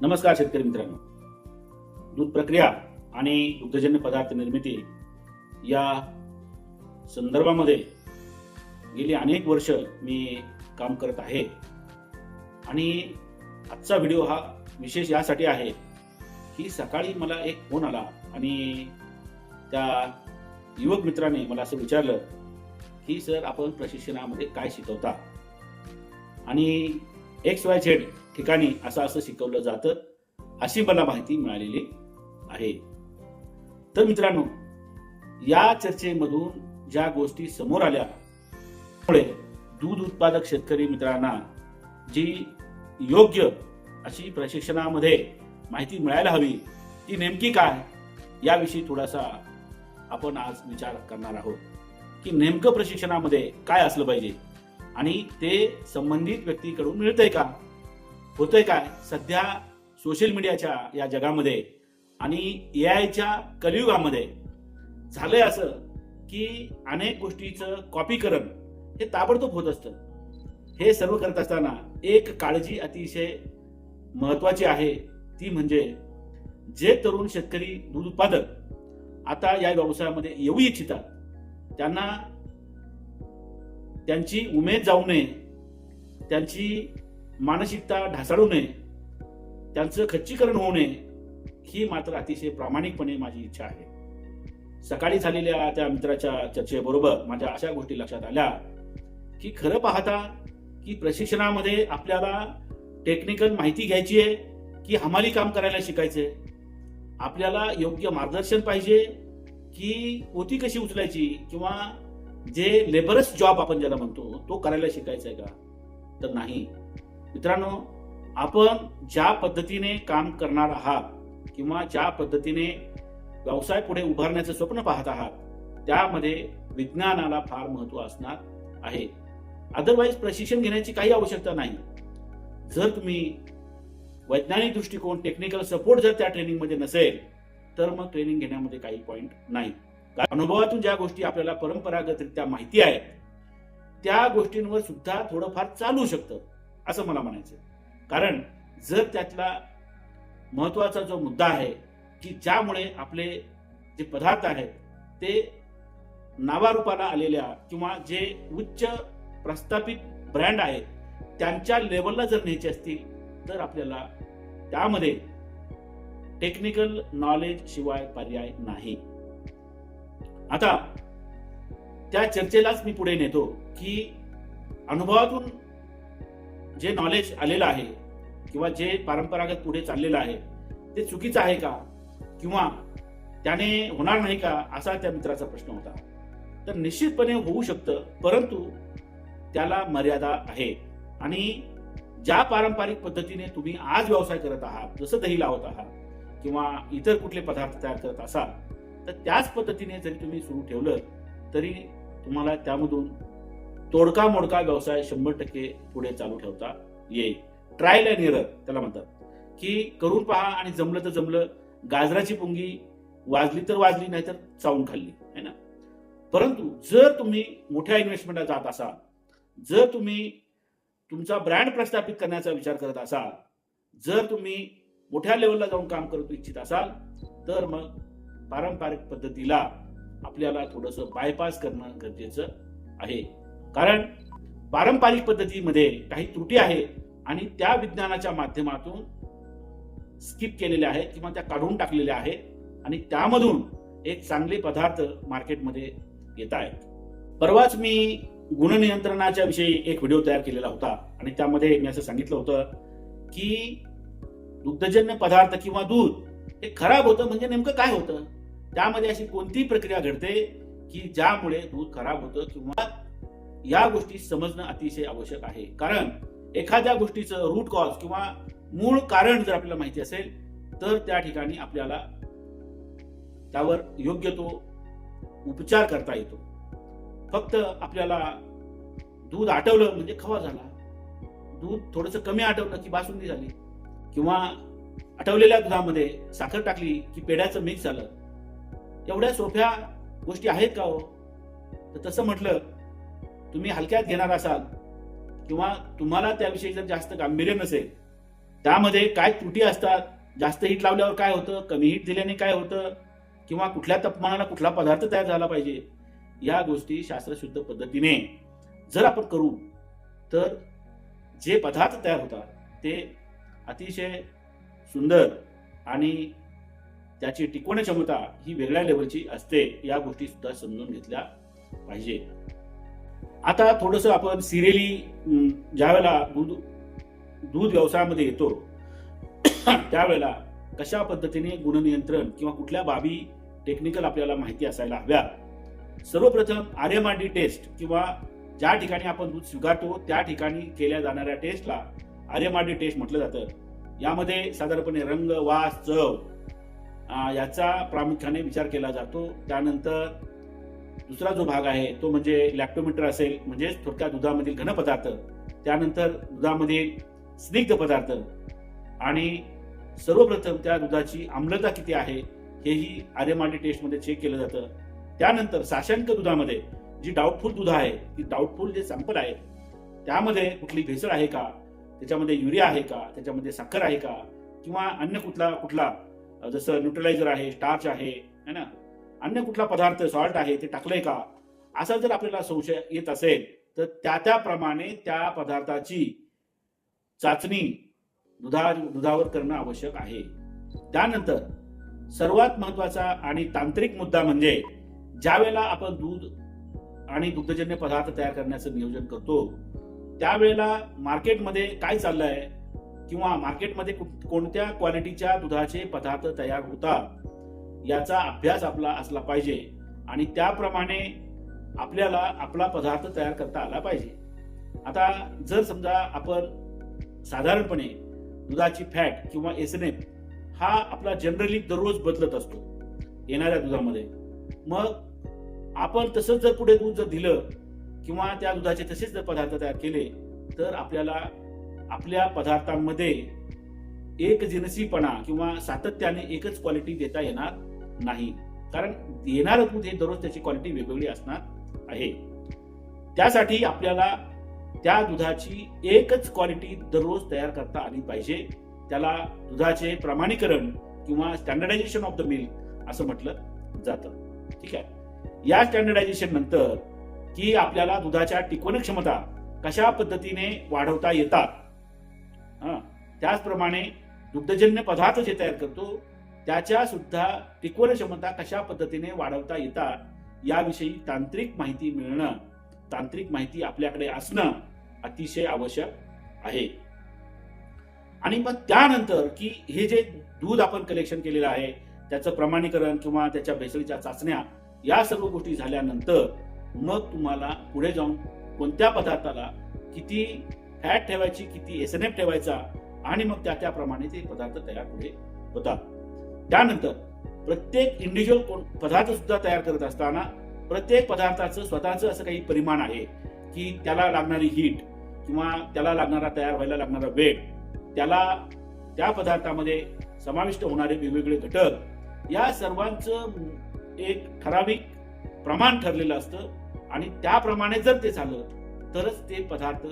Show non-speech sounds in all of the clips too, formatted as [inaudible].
नमस्कार शेतकरी मित्रांनो. दूध प्रक्रिया आणि दुग्धजन्य पदार्थ निर्मिती या संदर्भामध्ये गेली अनेक वर्ष मी काम करत आहे. आणि आजचा व्हिडिओ हा विशेष यासाठी आहे की सकाळी मला एक फोन आला आणि त्या युवक मित्राने मला असं विचारलं की सर आपण प्रशिक्षणामध्ये काय शिकवता? आणि एक्स वाय झेड ठिकाणी असं असं शिकवलं जातं अशी मला माहिती मिळालेली आहे. तर मित्रांनो या चर्चेमधून ज्या गोष्टी समोर आल्या त्यामुळे दूध उत्पादक शेतकरी मित्रांना जी योग्य अशी प्रशिक्षणामध्ये माहिती मिळायला हवी ती नेमकी काय याविषयी थोडासा आपण आज विचार करणार आहोत. की नेमकं प्रशिक्षणामध्ये काय असलं पाहिजे? आणि ते संबंधित व्यक्तीकडून मिळतंय का? होतंय काय? सध्या सोशल मीडियाच्या या जगामध्ये आणि ए आयच्या कलियुगामध्ये झालंय असं की अनेक गोष्टीचं कॉपीकरण हे ताबडतोब होत असतं. हे सर्व करत असताना एक काळजी अतिशय महत्वाची आहे. ती म्हणजे जे तरुण शेतकरी दूध उत्पादक आता या व्यवसायामध्ये येऊ इच्छितात त्यांना त्यांची उमेद जाऊ नये त्यांची मानसिकता ढासाळू नये त्यांचं खच्चीकरण होऊ नये ही मात्र अतिशय प्रामाणिकपणे माझी इच्छा आहे. सकाळी झालेल्या त्या मित्राच्या चर्चेबरोबर माझ्या अशा गोष्टी लक्षात आल्या की खरं पाहता की प्रशिक्षणामध्ये आपल्याला टेक्निकल माहिती घ्यायची आहे की हमाली काम करायला शिकायचंय? आपल्याला योग्य मार्गदर्शन पाहिजे की पोती कशी उचलायची किंवा जे लेबरस जॉब आपण ज्याला म्हणतो तो करायला शिकायचा आहे का? तर नाही. मित्रांनो आपण ज्या पद्धतीने काम करणार आहात किंवा ज्या पद्धतीने व्यवसाय पुढे उभारण्याचं स्वप्न पाहत आहात त्यामध्ये विज्ञानाला फार महत्त्व असणार आहे. अदरवाईज प्रशिक्षण घेण्याची काही आवश्यकता नाही. जर तुम्ही वैज्ञानिक दृष्टिकोन टेक्निकल सपोर्ट जर त्या ट्रेनिंगमध्ये नसेल तर मग ट्रेनिंग घेण्यामध्ये काही पॉईंट नाही. अनुभवातून ज्या गोष्टी आपल्याला परंपरागतरित्या माहिती आहेत त्या गोष्टींवर सुद्धा थोडंफार चालू शकतं असं मला म्हणायचं कारण जर त्यातला महत्त्वाचा जो मुद्दा आहे की ज्यामुळे आपले जे पदार्थ आहेत ते नावारूपाला आलेल्या किंवा जे उच्च प्रस्थापित ब्रँड आहेत त्यांच्या लेवलला जर न्यायचे असतील तर आपल्याला त्यामध्ये टेक्निकल नॉलेज शिवाय पर्याय नाही. आता त्या चर्चेलाच मी पुढे नेतो की अनुभवातून जे नॉलेज आलेलं आहे किंवा जे परंपरागत पुढे चाललेलं आहे ते चुकीचं आहे का? किंवा त्याने होणार नाही का? असा त्या मित्राचा प्रश्न होता. तर निश्चितपणे होऊ शकतं परंतु त्याला मर्यादा आहे. आणि ज्या पारंपरिक पद्धतीने तुम्ही आज व्यवसाय करत आहात जसं दही लावत आहात किंवा इतर कुठले पदार्थ तयार करत असाल तर त्याच पद्धतीने जरी तुम्ही सुरू ठेवलं तरी तुम्हाला त्यामधून तोडका मोडका व्यवसाय शंभर टक्के पुढे चालू ठेवता येईल. ट्रायल अँड एरर त्याला म्हणतात. की करून पहा आणि जमलं तर जमलं गाजराची पुंगी वाजली तर वाजली नाहीतर चावून खाल्ली है ना? परंतु जर तुम्ही मोठ्या इन्व्हेस्टमेंटला जात असाल जर तुम्ही तुमचा ब्रँड प्रस्थापित करण्याचा विचार करत असाल जर तुम्ही मोठ्या लेवलला जाऊन काम करू इच्छित असाल तर मग पारंपरिक पद्धतीला आपल्याला थोडंसं बायपास करणं गरजेचं आहे. कारण पारंपरिक पद्धतीमध्ये काही त्रुटी आहे आणि त्या विज्ञानाच्या माध्यमातून स्किप केलेल्या आहेत किंवा त्या काढून टाकलेल्या आहेत आणि त्यामधून एक चांगले पदार्थ मार्केटमध्ये येत आहेत. परवाच मी गुणनियंत्रणाच्या विषयी एक व्हिडिओ तयार केलेला होता आणि त्यामध्ये मी असं सांगितलं होतं की दुग्धजन्य पदार्थ किंवा दूध हे खराब होतं म्हणजे नेमकं काय होतं? त्यामध्ये अशी कोणती प्रक्रिया घडते की ज्यामुळे दूध खराब होतं किंवा या गोष्टी समजणं अतिशय आवश्यक आहे. कारण एखाद्या गोष्टीचं रूट कॉज किंवा मूळ कारण जर आपल्याला माहिती असेल तर त्या ठिकाणी आपल्याला त्यावर योग्य तो उपचार करता येतो. फक्त आपल्याला दूध आटवलं म्हणजे खवा झाला. दूध थोडस कमी आटवलं की बासुंदी झाली. किंवा आटवलेल्या दुधामध्ये साखर टाकली की पेढ्याचं मिक्स झालं. एवढ्या सोप्या गोष्टी आहेत का हो? तर तसं म्हटलं तुम्ही हलक्यात घेणार असाल किंवा तुम्हाला त्याविषयी जर जास्त गांभीर्य नसेल त्यामध्ये काय त्रुटी असतात जास्त हिट लावल्यावर काय होतं कमी हिट दिल्याने काय होतं किंवा कुठल्या तापमानाला कुठला पदार्थ तयार झाला पाहिजे या गोष्टी शास्त्रशुद्ध पद्धतीने जर आपण करू तर जे पदार्थ तयार होतात ते अतिशय सुंदर आणि त्याची टिकवण क्षमता ही वेगळ्या लेवलची असते या गोष्टी सुद्धा समजून घेतल्या पाहिजे. आता थोडस आपण सिरियली ज्यावेळेला दूध दूध व्यवसायामध्ये येतो [coughs] त्यावेळेला कशा पद्धतीने गुणनियंत्रण किंवा कुठल्या बाबी टेक्निकल आपल्याला माहिती असायला हव्या? सर्वप्रथम R M R D test किंवा ज्या ठिकाणी आपण दूध स्वीकारतो त्या ठिकाणी केल्या जाणाऱ्या टेस्टला R M R D test म्हटलं जातं. यामध्ये साधारणपणे रंग वास चव याचा प्रामुख्याने विचार केला जातो. त्यानंतर दुसरा जो भाग आहे तो म्हणजे लॅक्टोमीटर असेल म्हणजेच थोडक्या दुधामधील घनपदार्थ. त्यानंतर दुधामधील स्निग्ध पदार्थ. आणि सर्वप्रथम त्या दुधाची आम्लता किती आहे हेही आर एम आर टेस्टमध्ये चेक केलं जातं. त्यानंतर साशांक दुधामध्ये जी डाऊटफुल दूध आहे ती डाऊटफुल जे सॅम्पल आहे त्यामध्ये कुठली भेसळ आहे का? त्याच्यामध्ये युरिया आहे का? त्याच्यामध्ये साखर आहे का? किंवा अन्य कुठला कुठला जसं न्यूट्रलायझर आहे स्टार्च आहे है ना? अन्य कुठला पदार्थ सॉल्ट आहे ते टाकलंय का? असा जर आपल्याला संशय येत असेल तर त्या त्याप्रमाणे त्या पदार्थाची चाचणी दुधा दुधावर करणं आवश्यक आहे. त्यानंतर सर्वात महत्त्वाचा आणि तांत्रिक मुद्दा म्हणजे ज्या वेळेला आपण दूध आणि दुग्धजन्य पदार्थ तयार करण्याचं नियोजन करतो त्यावेळेला मार्केटमध्ये काय चाललंय? किंवा मार्केटमध्ये कोणत्या क्वालिटीच्या दुधाचे पदार्थ तयार होतात याचा अभ्यास आपला असला पाहिजे आणि त्याप्रमाणे आपल्याला आपला पदार्थ तयार करता आला पाहिजे. आता जर समजा आपण साधारणपणे दुधाची फॅट किंवा एसनेप हा आपला जनरली दररोज बदलत असतो येणाऱ्या दुधामध्ये. मग आपण तसंच जर पुढे दूध जर दिलं किंवा त्या दुधाचे तसेच जर पदार्थ तयार केले तर आपल्याला आपल्या पदार्थांमध्ये एक जिनसीपणा किंवा सातत्याने एकच क्वालिटी देता येणार नाही. कारण येणारं दूध हे दररोज त्याची क्वालिटी वेगवेगळी असणार आहे. त्यासाठी आपल्याला त्या दुधाची एकच क्वालिटी दररोज तयार करता आली पाहिजे. त्याला दुधाचे प्रमाणीकरण किंवा स्टँडर्डायझेशन ऑफ द मिल्क असं म्हटलं जातं. ठीक आहे? या स्टँडर्डायझेशन नंतर की आपल्याला दुधाच्या टिकवण क्षमता कशा पद्धतीने वाढवता येतात हं, त्याचप्रमाणे दुग्धजन्य पदार्थ जे तयार करतो त्याच्या सुद्धा टिकवण क्षमता कशा पद्धतीने वाढवता येतात याविषयी तांत्रिक माहिती मिळणं तांत्रिक माहिती आपल्याकडे असणं अतिशय आवश्यक आहे. आणि मग त्यानंतर की हे जे दूध आपण कलेक्शन केलेलं आहे त्याचं प्रमाणीकरण किंवा त्याच्या भेसळीच्या चाचण्या या सर्व गोष्टी झाल्यानंतर मग तुम्हाला पुढे जाऊन कोणत्या पदार्थाला किती फॅट ठेवायची किती एस एन एफ ठेवायचा आणि मग त्या त्याप्रमाणे ते पदार्थ तयार पुढे होतात. त्यानंतर प्रत्येक इंडिव्हिज्युअल पदार्थ सुद्धा तयार करत असताना प्रत्येक पदार्थाचं स्वतःचं असं काही परिमाण आहे की त्याला लागणारी हीट किंवा त्याला लागणारा तयार व्हायला लागणारा वेट त्याला त्या पदार्थामध्ये समाविष्ट होणारे वेगवेगळे घटक या सर्वांचं एक ठराविक प्रमाण ठरलेलं असतं आणि त्याप्रमाणे जर ते झालं तरच ते पदार्थ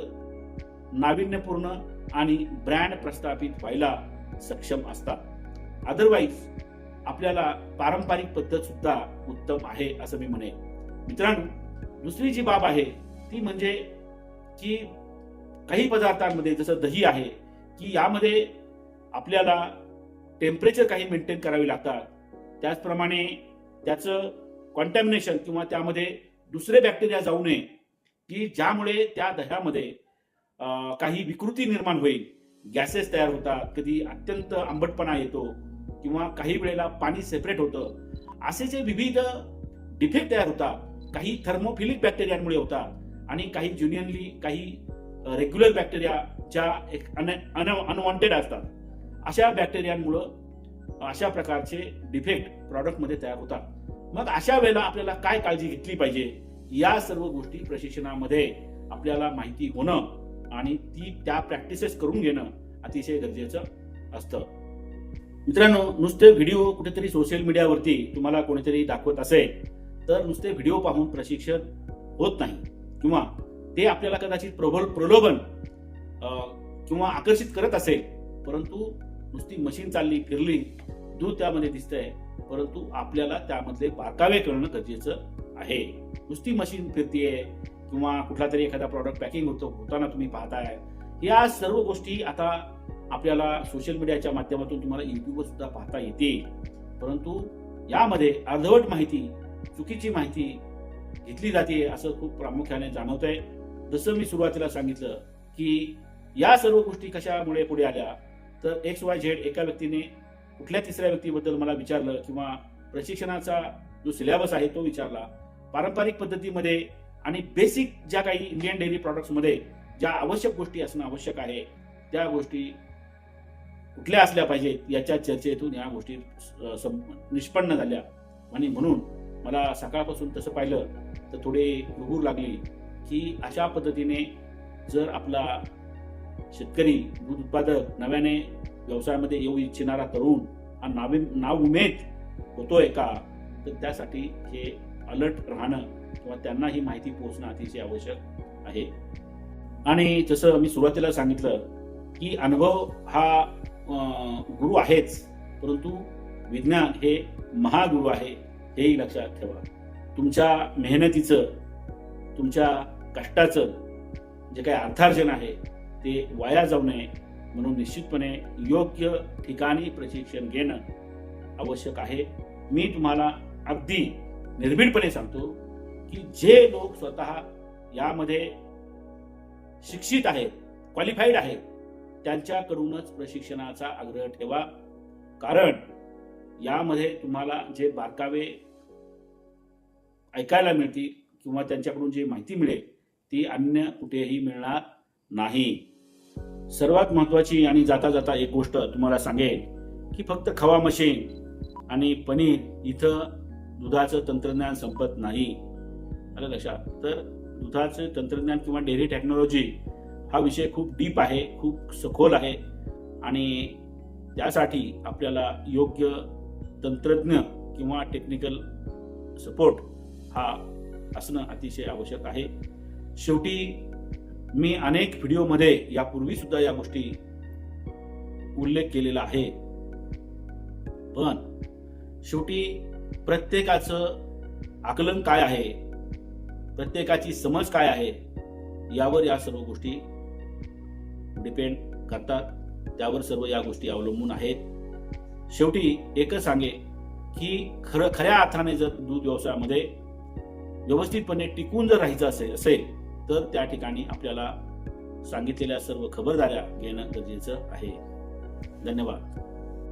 नाविन्यपूर्ण आणि ब्रँड प्रस्थापित व्हायला सक्षम असतात. अदरवाईज आपल्याला पारंपरिक पद्धत सुद्धा उत्तम आहे असं मी म्हणेन. मित्रांनो दुसरी जी बाब आहे ती म्हणजे की काही पदार्थांमध्ये जसं दही आहे की यामध्ये आपल्याला टेम्परेचर काही मेंटेन करावी लागतात. त्याचप्रमाणे त्याचं कॉन्टॅमिनेशन किंवा त्यामध्ये दुसरे बॅक्टेरिया जाऊ नये की ज्यामुळे त्या दह्यामध्ये काही विकृती निर्माण होईल. गॅसेस तयार होतात कधी अत्यंत आंबटपणा येतो किंवा काही वेळेला पाणी सेपरेट होतं. असे जे विविध डिफेक्ट तयार होतात काही थर्मोफिलिक बॅक्टेरियांमुळे होतात आणि काही ज्युनियनली काही रेग्युलर बॅक्टेरिया ज्या एक अनवॉन्टेड असतात. अशा बॅक्टेरियांमुळं अशा प्रकारचे डिफेक्ट प्रॉडक्टमध्ये तयार होतात. मग अशा वेळेला आपल्याला काय काळजी घेतली पाहिजे? या सर्व गोष्टी प्रशिक्षणामध्ये आपल्याला माहिती होणं आणि ती त्या प्रॅक्टिसेस करून घेणं अतिशय गरजेचं असतं. मित्रांनो नुसते व्हिडिओ कुठेतरी सोशल मीडियावरती तुम्हाला कोणीतरी दाखवत असेल तर नुसते व्हिडिओ पाहून प्रशिक्षण होत नाही. किंवा ते आपल्याला कदाचित प्रबल प्रलोभन किंवा आकर्षित करत असेल परंतु नुसती मशीन चालली फिरली दूध त्यामध्ये दिसतंय परंतु आपल्याला त्यामधले बारकावे करणं गरजेचं आहे. नुसती मशीन फिरतीये किंवा कुठला तरी एखादा प्रॉडक्ट पॅकिंग होतो होताना तुम्ही पाहताय. या सर्व गोष्टी आता आपल्याला सोशल मीडियाच्या माध्यमातून तुम्हाला युट्यूबवर सुद्धा पाहता येते परंतु यामध्ये अर्धवट माहिती चुकीची माहिती घेतली जाते असं खूप प्रामुख्याने जाणवत आहे जसं मी सुरुवातीला सांगितलं की या सर्व गोष्टी कशामुळे पुढे आल्या तर एक्स वाय झेड एका व्यक्तीने कुठल्या तिसऱ्या व्यक्तीबद्दल मला विचारलं किंवा प्रशिक्षणाचा जो सिलेबस आहे तो विचारला पारंपरिक पद्धतीमध्ये आणि बेसिक ज्या काही इंडियन डेअरी प्रॉडक्ट्समध्ये ज्या आवश्यक गोष्टी असणं आवश्यक आहे त्या गोष्टी कुठल्या असल्या पाहिजेत याच्या चर्चेतून या गोष्टी निष्पन्न झाल्या. आणि म्हणून मला सकाळपासून तसं पाहिलं तर थोडी हुरहूर लागली की अशा पद्धतीने जर आपला शेतकरी दूध उत्पादक नव्याने व्यवसायामध्ये येऊ इच्छिणारा तरुण हा नावी नाव उमेद होतोय का? तर त्यासाठी हे अलर्ट राहणं किंवा त्यांना ही माहिती पोहोचणं अतिशय आवश्यक आहे. आणि जसं मी सुरुवातीला सांगितलं की अनुभव हा गुरु आहेच परंतु विज्ञान हे महागुरु आहे हेही लक्षात ठेवा. तुमच्या मेहनतीचं तुमच्या कष्टाचं जे काही अर्थार्जन आहे ते वाया जाऊ नये म्हणून निश्चितपणे योग्य ठिकाणी प्रशिक्षण घेणं आवश्यक आहे. मी तुम्हाला अगदी निर्भीडपणे सांगतो की जे लोक स्वतः यामध्ये शिक्षित आहेत क्वालिफाईड आहेत त्यांच्याकडूनच प्रशिक्षणाचा आग्रह ठेवा. कारण यामध्ये तुम्हाला जे बारकावे ऐकायला मिळतील किंवा त्यांच्याकडून जी माहिती मिळेल ती अन्य कुठेही मिळणार नाही. सर्वात महत्वाची आणि जाता जाता एक गोष्ट तुम्हाला सांगेन की फक्त खवा मशीन आणि पनीर इथं दुधाचं तंत्रज्ञान संपत नाही. आलं लक्षात. तर दुधाचं तंत्रज्ञान किंवा डेअरी टेक्नॉलॉजी हा विषय खूप डीप आहे खूप सखोल आहे. आणि त्यासाठी आपल्याला योग्य तंत्रज्ञ किंवा टेक्निकल सपोर्ट हा असणं अतिशय आवश्यक आहे. शेवटी मी अनेक व्हिडिओमध्ये यापूर्वी सुद्धा या गोष्टी उल्लेख केलेला आहे. पण शेवटी प्रत्येकाचं आकलन काय आहे? प्रत्येकाची समज काय आहे यावर या सर्व गोष्टी डिपेंड करतात. त्यावर सर्व या गोष्टी अवलंबून आहेत. शेवटी एकच सांगे की खरं खऱ्या अर्थाने जर दूध व्यवसायामध्ये व्यवस्थितपणे टिकून जर राहायचं असेल असेल तर त्या ठिकाणी आपल्याला सांगितलेल्या सर्व खबरदाऱ्या घेणं गरजेचं आहे. धन्यवाद.